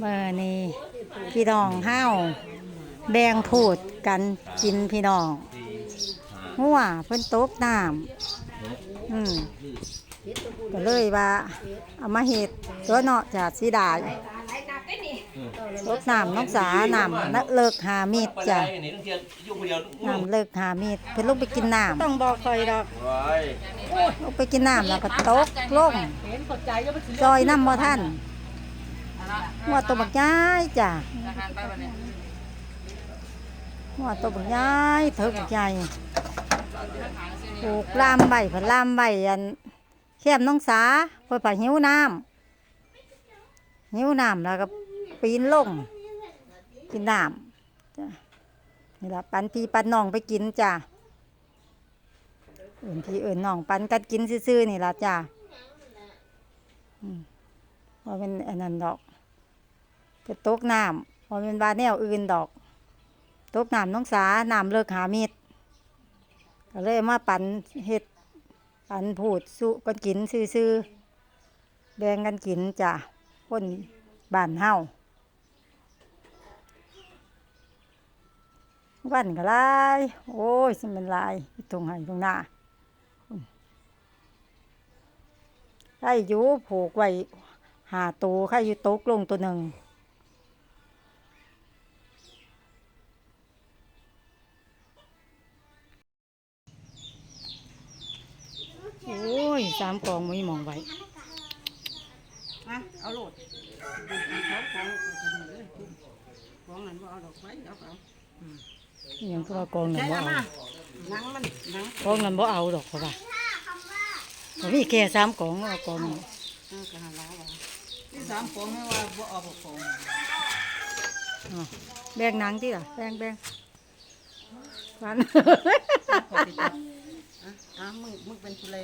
เมื่อนี้พี่น้องห้าวแบ่งพูดกันกินพี่น้องหัวเพิ่นตกน้ำอืมก็เลยว่าเอามาเห็ดตัวเนาะจากสีดาตกน้ำน้องสาน้ำนักเลิกหามีดจ้ะไปนี่ต้องเทียนยุ่งคนเดียวน้ำเลิกหามีดเพิ่นลงไปกินน้ำต้องบอกคอยดอกไว้ลงไปกินน้ำแล้วก็ตกลงซอยน้ำบ่ท่าน หัวตัวบักย้ายจ้ะหัวตัวบักย้ายเถิกบักย้ายปลูกลามใบผันลามใบอันแคมน้องสาเพื่อไปหิวน้ำหิวน้ำแล้วก็ปีนลงกินน้ำจ้ะนี่ละปันพี่ปันน้องไปกินจ้ะเอื่นพี่เอื่นน้องปันกันกินซื่อๆนี่ล่ะจ้าอืมว่าเป็นอันนั้นดอก ไปตกน้ำว่าเป็นบาแนวอื่นดอก ตกน้ำน้องสาน้ำเลิกหามีดก็เลยมาปั่นเห็ดปั่นพูดสุกันกินซื่อๆแบ่งกันกินจ้ะคนบ้านเฮาวันก็ลายโอ้ยสิมันลายตรงไหนตรงหน้าใครอยู่ผูกไว้หาตัวใครอยู่ตกลงตัวหนึ่ง โอ้ยสามกองมีหมองไว้มาเอาโหลดเขาของของนั้นบ่เอาดอกไม้เอาเอาอิหยังก็ว่ากองนั้นบ่เอาหนังมันหนังกองนั้นบ่เอาดอกเขาว่าบ่มีแค่สามกองเอากองนี้เออกระหันล้าว่าที่สามของให้ว่าบ่เอาบ่ของอ้าวแบ่งหนังที่ล่ะแบ่งแบ่งฟัน 出来